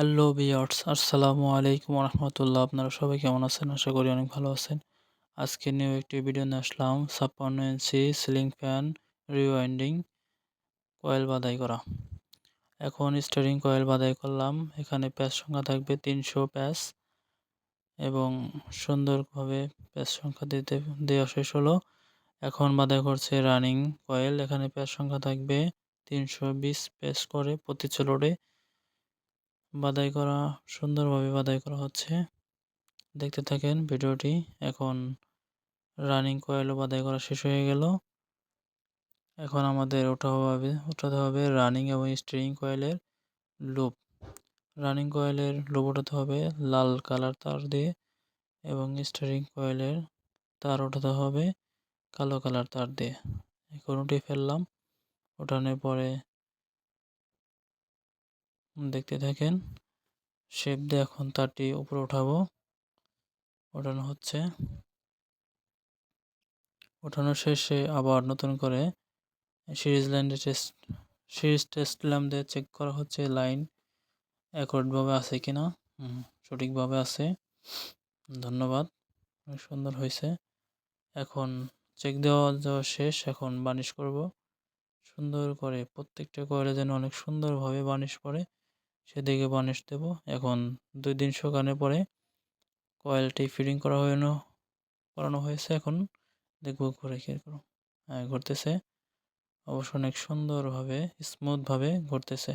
Hello viewers, আসসালামু আলাইকুম রহমতুল্লাহ আপনারা সবাই কেমন আছেন? আশা করি অনেক ভালো আছেন। আজকে নিউ একটি ভিডিও নিয়ে আসলাম। ছাপ্পান্ন inch ceiling fan rewinding coil বাদাই করা। এখন স্টারিং কয়েল বাদাই করলাম। এখানে প্যাচ সংখ্যা থাকবে তিনশো প্যাচ এবং সুন্দরভাবে প্যাচ সংখ্যা দিতে, দেওয়া শেষ হলো। এখন বাদাই করছে রানিং কয়েল এখানে প্যাচ সংখ্যা থাকবে তিনশো বিশ প্যাচ করে প্রতি চলোডে বাদাই করা, সুন্দরভাবে বাদাই করা হচ্ছে। দেখতে থাকেন ভিডিওটি, এখন রানিং কয়েলও বাদাই করা শেষ হয়ে গেল। এখন আমাদের ওটা হবে ওঠাতে হবে রানিং এবং স্টিরিং কয়েলের লুপ। রানিং কয়েলের লুপ ওঠাতে হবে লাল কালার তার দিয়ে এবং স্টিরিং কয়েলের তার ওঠাতে হবে কালো কালার তার দিয়ে। এখন উঠে ফেললাম। ওঠানোর পরে দেখতে থাকেন। শেপ দিয়ে এখন তারটি উপরে উঠাবো ওঠানো হচ্ছে। ওঠানো শেষে আবার নতুন করে series line test, series test lamp দিয়ে চেক করা হচ্ছে লাইন অ্যাকর্ডভাবে আছে কিনা। সঠিকভাবে আছে। ধন্যবাদ সুন্দর হয়েছে। এখন চেক দেওয়া যাওয়া শেষ, এখন বানিশ করব। সুন্দর করে প্রত্যেকটা কয়েলে যেন অনেক সুন্দরভাবে বানিশ পড়ে। সেদিকে বানিশ দেব। এখন দুই দিন শুকানোর পরে কয়েলটি ফিটিং করা হয়নো করানো হয়েছে এখন। দেখব ঘুরে কীরকম হ্যাঁ ঘুরতেছে। অবশ্য অনেক সুন্দরভাবে স্মুথভাবে ঘুরতেছে।